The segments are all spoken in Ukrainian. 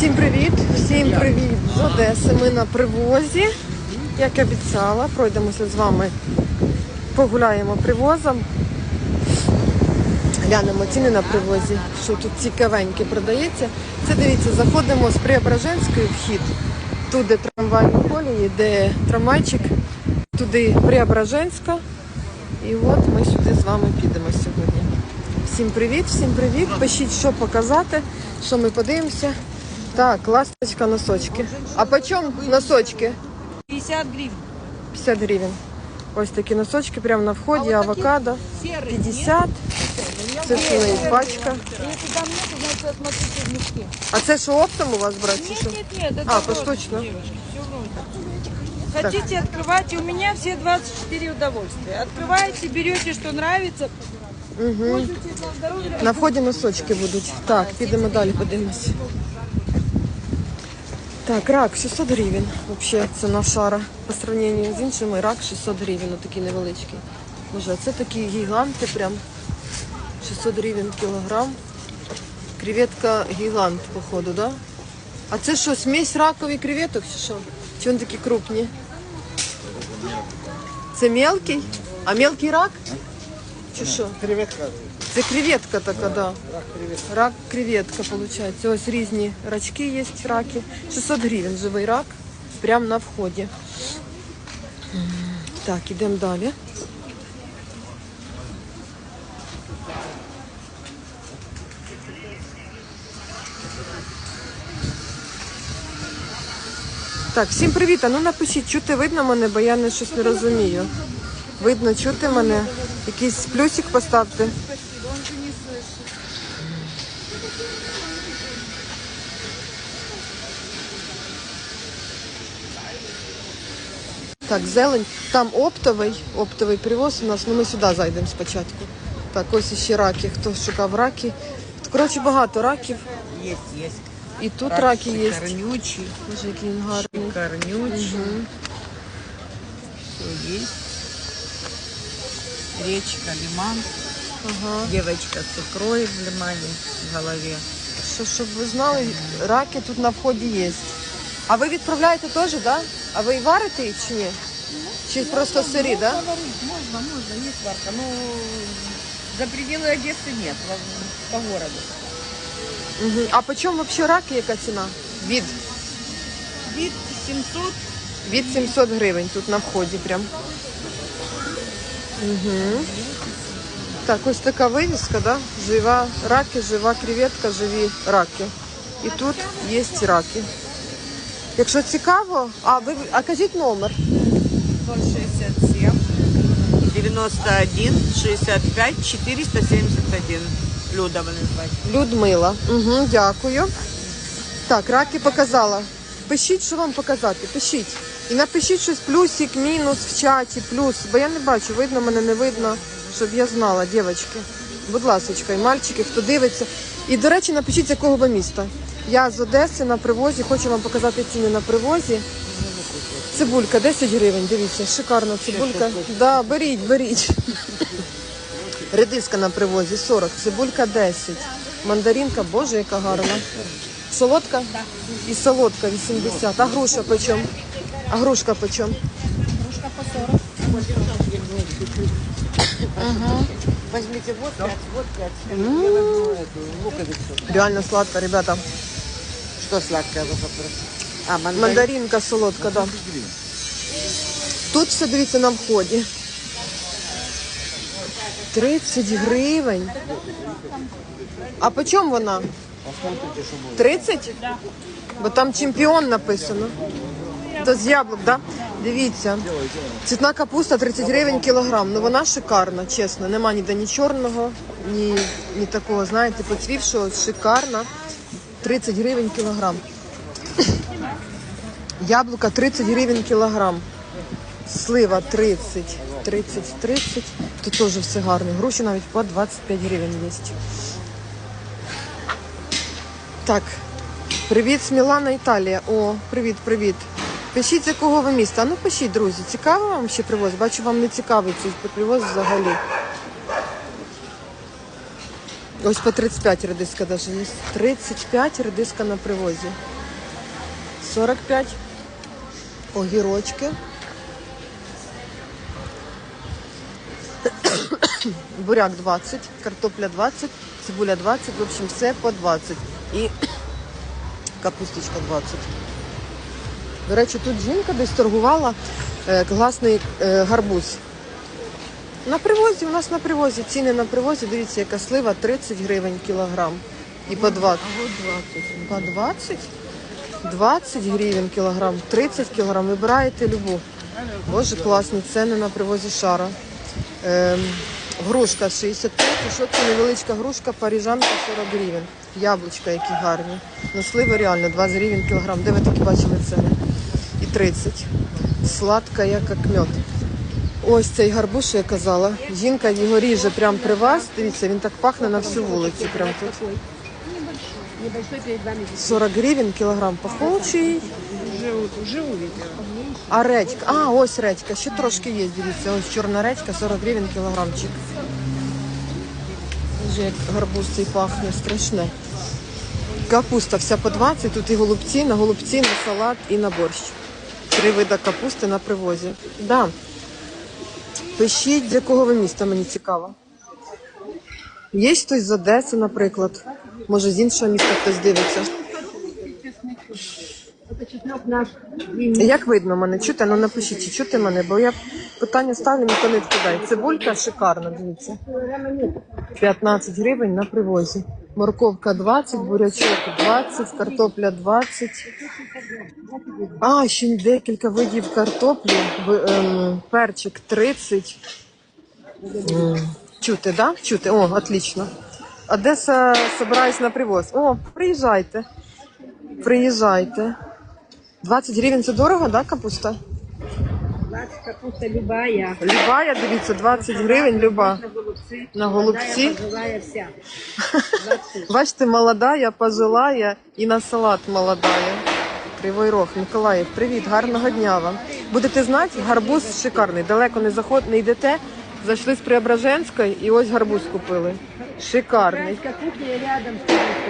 Всім привіт! Всім привіт з Одеси. Ми на привозі. Як і обіцяла, пройдемося з вами, погуляємо привозом. Глянемо ціни на привозі, що тут цікавеньке продається. Це дивіться, заходимо з Преображенської вхід. Туди трамвайні колії, де трамвайчик, туди Преображенська. І от ми сюди з вами підемо сьогодні. Всім привіт, всім привіт. Пишіть, що показати, що ми подивимося. Так, ласточка носочки. А по чому носочки? 50 гривен. 50 гривень. Ось такі носочки прямо на вході, авокадо. Серый. 50. Це що в неї пачка. Если там нету, значит, смотрите в мешке. А це що оптом у вас брати? чи що? Нет, нет, нет, это А, розы, поштучно. девочки, все вроде. Хотите, открывайте. У меня все 24 удовольствия. Открываете, берете, что нравится. Пользуйтесь на здоровье. На вході носочки будуть. Так, підемо далі, подивимось. Так, рак 600 гривень. Взагалі ціна шара. По сравненню з іншими рак 600 гривень, такий невеличкий. Боже, це такі гіганти прям. 600 гривень кілограм. Креветка гігант, походу, да? А це що, смесь ракових креветок чи що? Чи вони такі крупні? Це мелкий? А мелкий рак? Чи що? Креветка. Це креветка така, да. Рак креветка, виходить. Ось різні рачки є, раки. 600 гривень живий рак, прямо на вході. Так, ідемо далі. Так, всім привіт. А ну напишіть, чути видно мене, бо я не щось не розумію. Видно, чути мене. Якийсь плюсик поставте. Так, зелень. Там оптовий, оптовий привоз у нас, ну ми сюди зайдемо спочатку. Так, ось ще раки. Хто шукав раки. Коротше, багато раків. Есть, есть. І тут раки є. Корнючий. Боже, який він гарний. Мгм. Все есть. Речка, лиман. Ага. Девочка с икрой в лимане в голове. Що, щоб ви знали, раки тут на вході є. А ви відправляєте теж, так? Да? А ви і варите їх чи ні? Чи просто сирі, так? Да? Говорить, можно, можно, есть варка. Но за пределы Одессы нет, во- по городу. Угу. А по чому взагалі раки, яка ціна? Від, Вид 700, від 700 гривень тут на вході прям. Угу. Так, ось така вивіска, да? Жива раки, жива креветка, живі раки. І тут є раки. Якщо цікаво, а ви а кажіть номер. 067, 91, 65, 471. Люда мене звати. Людмила. Угу, дякую. Так, раки показала. Пишіть, що вам показати. Пишіть. І напишіть щось плюсик, мінус в чаті, плюс. Бо я не бачу, видно мене, не видно, щоб я знала, дівчатки. Будь ласка, і мальчики, хто дивиться. І, до речі, напишіть, з якого ви міста. Я з Одеси на привозі, хочу вам показати ціни на привозі. Цибулька 10 гривень, дивіться, шикарна цибулька. Да, беріть, беріть. Редиска на привозі 40, цибулька 10. Мандаринка, боже, яка гарна. Солодка? І солодка 80. А груша почем? А грушка почем? Возьмите вот 5, вот 5. Реально сладка, ребята. Что сладкое вы попросите? А, мандарин. Мандаринка солодка, да. Тут все дивіться на вході. 30 гривень. А по чому вона? 30? Бо там чемпіон написано. То з яблук, да? Дивіться. Цвітна капуста 30 гривень кілограм. Ну вона шикарна, чесно. Нема ніде ні чорного, ні, ні такого, знаєте, поцвівшого. Шикарна. 30 гривень кілограм. Яблука 30 гривень кілограм. Слива 30, 30, 30. Тут теж все гарно. Груші навіть по 25 гривень є. Так, привіт з Мілана, Італія. О, привіт, привіт. Пишіть, з якого ви міста. Ну пишіть, друзі. Цікаво вам ще привоз? Бачу, вам не цікавий цей привоз взагалі. Ось по 35 редиска даже є. 35 редиска на привозі. 45 огірочки. Буряк 20, картопля 20, цибуля 20, в общем, все по 20. І капусточка 20. До речі, тут жінка десь торгувала е, класний е, гарбуз. На привозі, у нас на привозі, ціни на привозі, дивіться, яка слива 30 гривень кілограм. І по 20. По 20? 20 гривень кілограм, 30 кілограм. Вибираєте любу. Боже, класні ціни на привозі шара. Ем, грушка 65, що це невеличка грушка, паріжанка 40 гривень. Яблучка які гарні. Ну, сливи реально 20 гривень кілограм. Де ви такі бачили ціни? І 30. Сладка, як як мед. Ось цей гарбуз, що я казала. Жінка його ріже прямо при вас. Дивіться, він так пахне на всю вулицю. Прям тут. 40 гривень кілограм пахучий. А редька, а ось редька, ще трошки є, дивіться, ось чорна редька, 40 гривень кілограмчик. Вже як гарбуз цей пахне, страшне. Капуста вся по 20, тут і голубці, на голубці, на салат і на борщ. Три вида капусти на привозі. Да. Пишіть, з якого ви міста, мені цікаво. Є хтось з Одеси, наприклад. Може, з іншого міста хтось дивиться. Як видно мене? Чути? Ну напишіть, чи чути мене, бо я питання ставлю, ніхто не відкидає. Цибулька шикарна, дивіться. 15 гривень на привозі. Морковка 20, бурячок 20, картопля 20. А, ще декілька видів картоплі. Ем, перчик 30. Чути, да? Чути. О, отлично. Одеса собираюсь на привоз. О, приїжджайте. Приїжджайте. 20 гривень це дорого, да, капуста? 20 капуста любая. Любая, дивіться, 20 гривень люба. На голубці. Молодая, пожилая вся. 20. Бачите, молодая, пожилая і на салат молодая. Кривий Рог, Миколаїв, привіт, гарного дня вам. Будете знати, гарбуз шикарний. Далеко не заход, не йдете. Зайшли з Преображенської і ось гарбуз купили. Шикарний. Кухня рядом.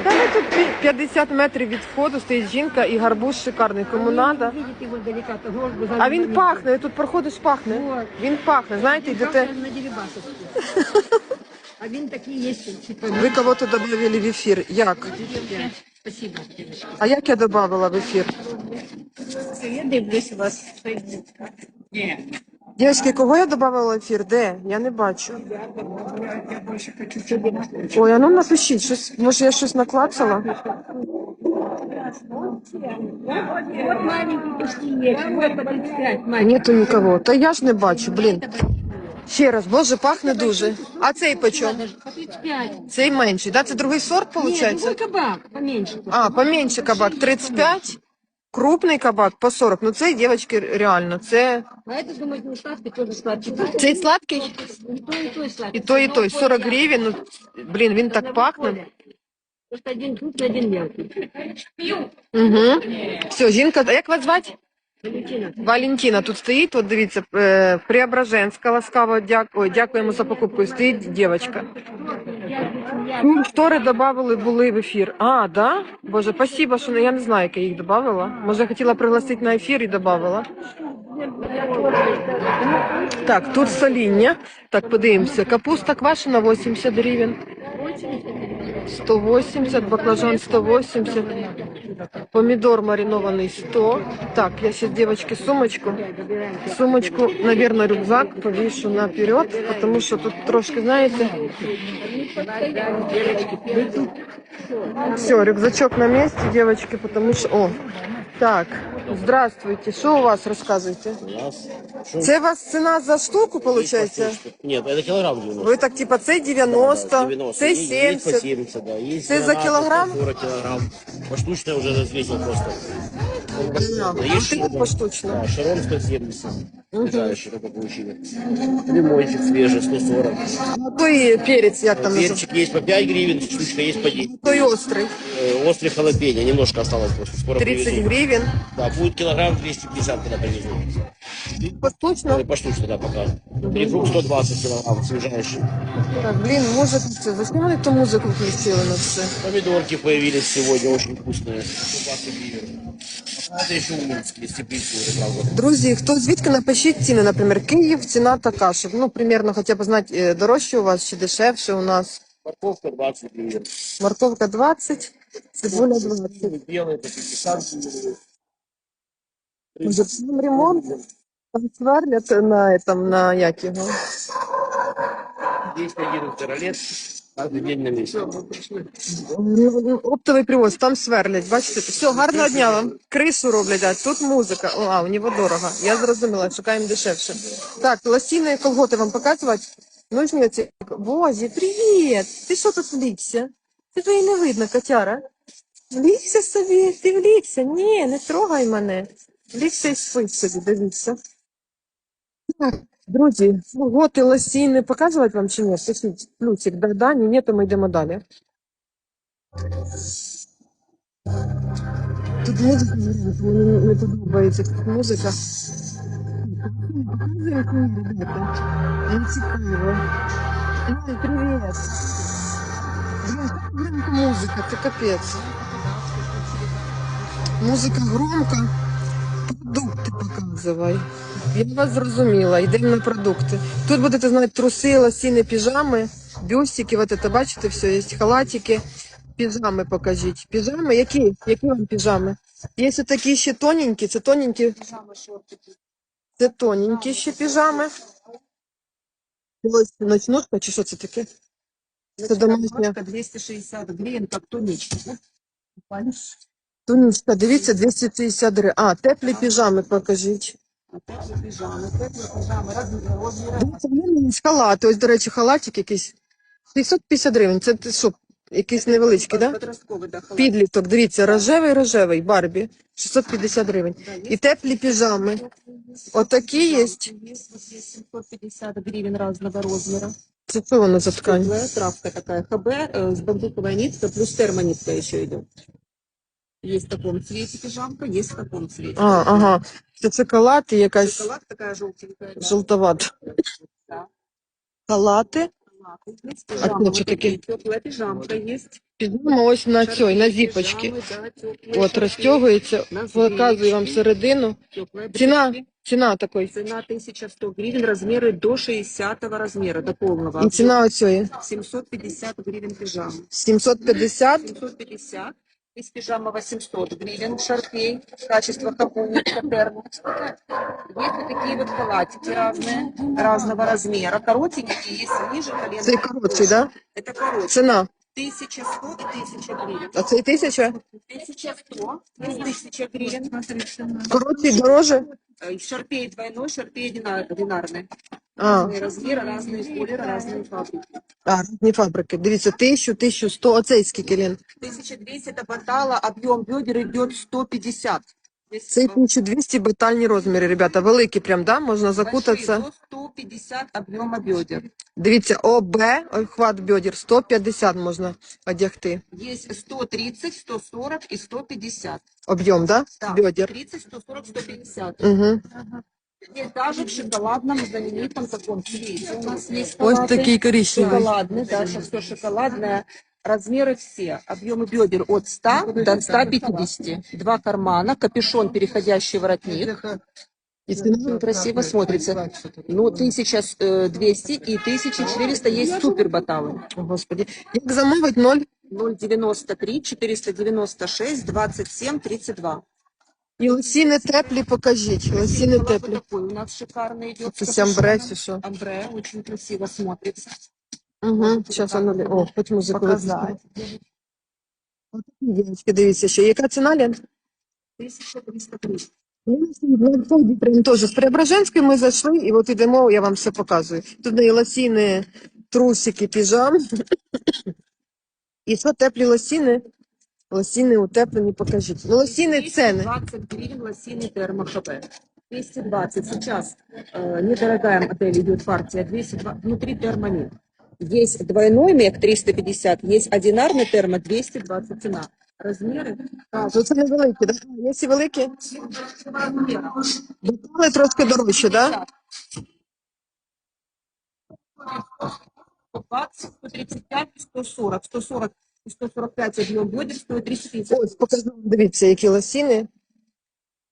Та ви тут 50 метрів від входу стоїть жінка і гарбуз шикарний. Кому то гложбу А він пахне, тут проходиш, пахне. Він пахне. Знаєте, йдете. А він такий є. Ви кого-то додавали в ефір. Як? Спасибо, девочки. А як я додавала в ефір? Я дивлюсь вас. Дівчатки, кого я додавала в ефір? Де? Я не бачу. Ой, а ну напишіть, щось, може я щось наклацала? Вот маленький почти есть. Вот 35 маленький. Нету нікого. Та я ж не бачу, блін. Ще раз, боже, пахне дуже. А цей почем? По 35. Цей менший, да? Це другий сорт, Нет, виходить? другой кабак, поменьше. А, поменьше кабак 35, крупний кабак по 40. Ну цей, дівчатки, реально, це... А это, думаю, не сладкий, тоже сладкий. Цей сладкий? И то, и то сладкий. І той, і той, 40 гривень, ну, блін, він так пахне. Просто один крупный, один мелкий. Угу. Все, жінка, а як вас звати? Валентина. Валентина тут стоїть, от дивіться, е, Преображенська, ласкаво, дяк... Ой, дякуємо за покупку. Стоїть дівчинка. Ну, Штори додавали, були в ефір. А, да? Боже, спасибо, що я не знаю, як я їх додавала. Може, хотіла пригласити на ефір і додавала. Так, тут соління. Так, подивимося. Капуста квашена 80 гривень. 180, баклажан 180. Помидор маринованный 100. Так, я сейчас девочке сумочку. Сумочку, наверное, рюкзак повешу наперед, потому что тут трошки, знаете... Все, рюкзачок на месте, девочки, потому что... О, так, здравствуйте. Что у вас рассказывайте? У нас шум Це у вас ціна за штуку, получается? есть по 100. Нет, это килограмм 90. Ви так, типа, це 90, 90. це Есть- Есть по 70. 70, да. Есть Це за 12, килограмм? 40 килограмм. Поштучно уже взвесил просто. А, Да, есть вот шина. поштучно. Да, шарон 170. Ближайший только получили. Лимончик свежий 140. Ну, то і перець, як там називається? Перчик есть по 5 гривен, штучка есть по 10. То й острий. Э, Острый халапеньо, немножко осталось просто. Скоро 30 привезу. гривень. Да, будет килограмм 250, когда привезу. Поштучно. Э, Поштучно, да, пока. Грейпфрут 120 килограмм, свежайший. Так, блін, музику це. Зачем вони ту музику включили на все? Помидорки появились сегодня, очень вкусные. Кубасы бивер. А это еще умельские, с теплицей, правда. Друзі, хто звідки напишіть ціни, наприклад, Київ, ціна така, щоб ну примерно хоча б знати, е, дорожче у вас чи дешевше у нас. Морковка 20 гривен. Морковка 20, цибуля 20. Белые, такие пикантные. Може, там ремонт? Там сверлять на, этом, на як його? Есть один ролет, каждый день на месте. Ну, ну, Оптовий привоз, там сверлять, бачите? Все, гарного дня вам. Кришу роблять, а тут музика. О, а, у нього дорого. Я зрозуміла, шукаємо дешевше. Так, лосіни колготи вам показувати? Нужні оці. Бозі, привіт! Ти що тут влікся? Тебе і не видно, котяра. Влікся собі, ти влікся. Ні, не трогай мене. Влікся і спи собі, дивіться. Так, друзі, колготи, лосіни показувати вам чи ні? Пишіть плюсик, да, да, ні, ні, то ми йдемо далі. Тут музика мені не подобається тут музика. Показуємо книги, ребята. Мені цікаво. Ой, привіт. Музика, це капець. Музика громка. Продукти показувай. Я вас зрозуміла, йдемо на продукти. Тут будете знати труси, лосіни, піжами, бюстики, вот это, бачите, все, є халатики. Піжами покажіть. Піжами, які? Які вам піжами? Є такі ще тоненькі, це тоненькі. Це тоненькі ще піжами. Ночнушка, чи що це таке? Це домашня. 260 гривен, как туничка. Тонічка, дивіться, 250 гривень. А, теплі піжами покажіть. Теплые пижамы, теплые пижамы разного размера. Дивіться, в мене є халати. Ось, до речі, халатик якийсь. 650 гривень. Це ти що, якийсь невеличкий, так? Да? Подростковый, да, халат. Підліток, дивіться, рожевий, рожевий, Барбі. 650 гривень. І теплі піжами. Отакі є. Есть вот здесь 750 гривен разного размера. Це воно за ткань? Теплая травка такая, ХБ э, с бамбуковой ниткой, плюс термонитка еще идет. Есть в таком цвете пижамка, есть в таком цвете. А, ага. Це шоколад і якась Шоколад такая желтенькая. да. жовтовата. Да. Шоколад. Есть А что такие, такие? теплая пижамка есть. Підемо ось на цій, на Шарфы, зіпочки. пижамы, да, теплые От шарфы, розтягується, на показую вам звички. середину. теплые Ціна, брюки. ціна такої. Цена 1100 гривен, размеры до 60 размера, до полного. І ціна оцієї. 750 гривен пижама. 750. 750. Есть пижама 800 гривен, шарфей, качество капунечка, термо. Есть вот такие вот халатики разные, разного размера. Коротенькие, есть ниже колена. Цей коротший, да? Это короче. Ціна. 1100 и 1000 гривен. А цей тисяча? 1100 и 1000 гривен. Коротший дороже. Э, Шарпей двойной, шарпей дина- динарный. А, Разные размеры, разные колеры, разные фабрики. а різні фабрики. Дивіться, 1000, 1100. Оцей скільки лін? 1200 это батала, объем бедер идет 150. Здесь Цей 1200 батальні розміри, ребята. Великі прям, да? Можна большие, закутатися. до 150 объема бедер. Дивіться, ОБ, хват бедер, 150 можна одягти. Есть 130, 140 и 150. Об'єм, да? Да, Бедер. 30, 140, 150. Угу. Есть даже в шоколадном знаменитом таком цвете. У нас есть Ось халаты. такий коричневий. Шоколадный, да, сейчас все шоколадное. Размеры все. Объемы бедер от 100 до 150. Два кармана, капюшон, переходящий воротник. І ціна Очень красиво смотрится. Ну, 1200 и 1400 есть супер баталы. О, Господи. Як замовить 0? 093 496 27 32. І лосіни теплі покажіть. Лосіни Вот теплі. такой у нас шикарный идет. Це с сямбре капюшоном. чи що? Амбре, очень красиво смотрится. Угу. Зараз воно... О, хоч музику виключити. Отакі дівчатки, дивіться ще. Яка ціна, Лен? 1303. Ну, Прям теж з Преображенської ми зайшли, і от ідемо, я вам все показую. Тут і лосіни, трусики, піжам. І що теплі лосіни? Лосіни утеплені, покажіть. Ну, лосіни ціни. 220 гривен лосины термо ХБ. 220. Сейчас э, недорогая модель идет партия. 220. Внутри термомет. Есть двойной мег 350, есть одинарный термо 220 цена. Размеры Ну, це невеликі, так? Да? Є всі великі? размера. Детали трошки дорожче, так? Да? 120, 135, 140, 140 и 145 объем бедер стоит 350. Ось, покажу. Дивіться, які лосіни.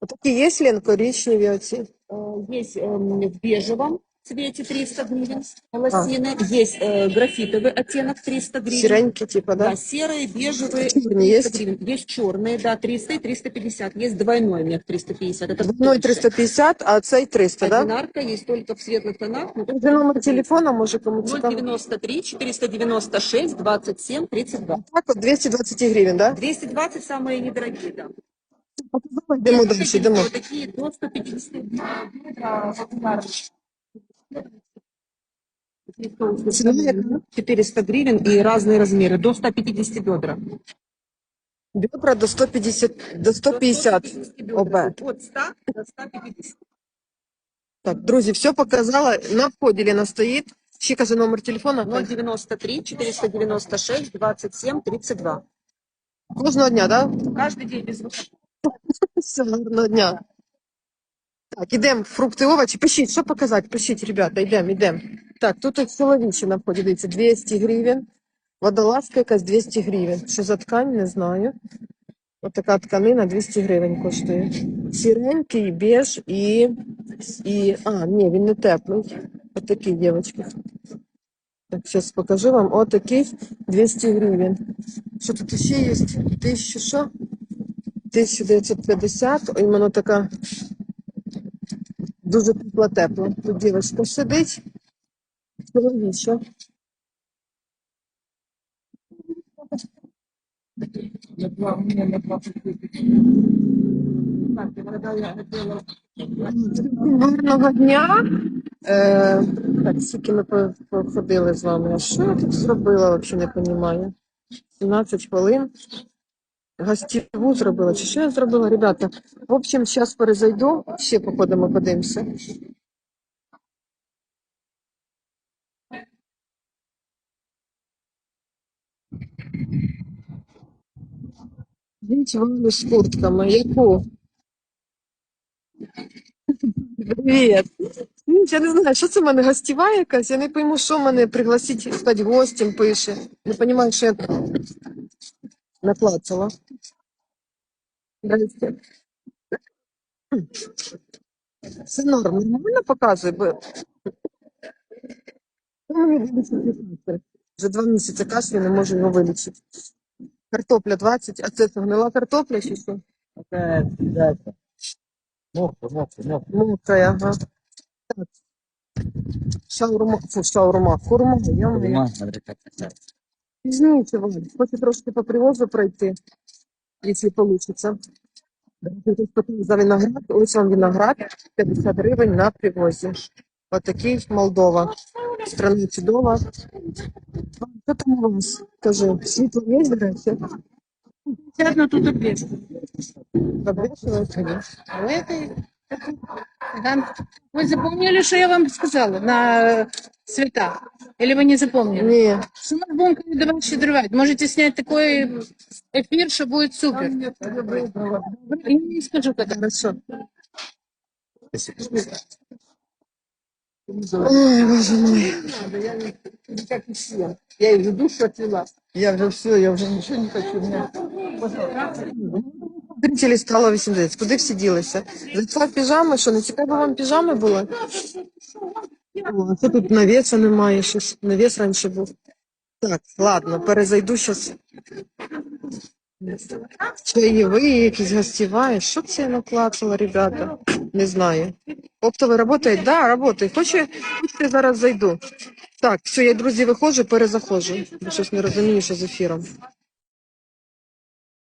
Отакі є, Лен, коричневі оці. Э, Есть эм, в бежевом цвете 300 гривен лосины, есть э, графитовый оттенок 300 гривен. Сіренькі, типу, Да, да? серые, бежевые. Черные 300 есть? гривен. Есть черные, да, 300 и 350. Есть двойной мех 350. Это Ну і тоньше. 350, а цей 300, да? Одинарка есть только в светлых тонах. но Це номер телефона, може кому цікаво. 093 496 27 32. Так, от 220 гривень, да? 220 самые недорогие, да. Показала, йдемо далі, Такие, йдемо. вот такие до 150 евро популярные. Ціна яка? 400 гривен и разные размеры, до 150 бедра. Бедра до 150, до 150 ОБ. От 100 до 150. Так, друзі, все показала. На вході Лена стоїть. Ще каже номер телефона. 093 496 27 32. Кожного дня, да? Каждый день без выходных. Все, гарного дня. Так, ідемо, фрукти, овочі. Пишіть, що показати? Пишіть, ребята, йдемо, йдемо. Так, тут ось чоловічі на дивіться, 200 гривень. Водолазка якась 200 гривень. Що за ткань, не знаю. Ось така тканина 200 гривень коштує. Сіренький, біж і, і... А, ні, він не теплий. Ось такий, дівчатки. Так, зараз покажу вам. Ось такий 200 гривень. Що тут ще є? 1000 що? 1950, іменно така дуже тепла тепла. Тут дівчинка сидить, чоловіча. Гарного дня. Е, так, скільки ми походили з вами. А що я тут зробила, взагалі не розумію. 17 хвилин. Гостєву зробила. Чи що я зробила, ребята? В общем, зараз перезайду, ще походимо, подивимося. Дивіться, Валю з куртками. Яку? Привіт. Я не знаю, що це в мене гостєва якась. Я не пойму, що мене пригласить стати гостем пише. Не розумію, що я наклацала. Здрасте. Все норм, нормально показує, бо Ну, мені. Вже два місяці кашлю не можу його вилічити. Картопля 20, а це гнила картопля чи що? Какая да, это. Мокро, мокро, мокро. Мокра, ага. Так. Шаурма, фу, шаурма, хурма, я Курма. Пізніше, Валь, хочу трошки по привозу пройти, якщо вийде. За виноград, ось вам виноград, 50 гривень на привозі. Отакий Молдова. Страна чудова. Що там у вас? Кажи, світло є, до речі? Одно тут? А у этой... Вы запомнили, что я вам сказала на э, цвета? Или вы не запомнили? Ні. Что мы будем давать щедрывать? Можете снять такой эфир, что будет супер. Я не скажу, как Хорошо. Ой, боже мой. Как и все. Я и душу отвела. Я уже все, я уже ничего не хочу. Меня... Зрителі стало 80. Куди всі ділися? Зайшла в піжами, що не цікаво вам піжами було? О, це тут навіса немає щось. Навіс раніше був. Так, ладно, перезайду зараз. Чаєві, якісь гостєві. Що це я наклацала, ребята? Не знаю. Оптовий працює? Да. Хочу, хочу я зараз зайду. Так, все, я, друзі, виходжу, перезаходжу. Щось не розумію, що з ефіром.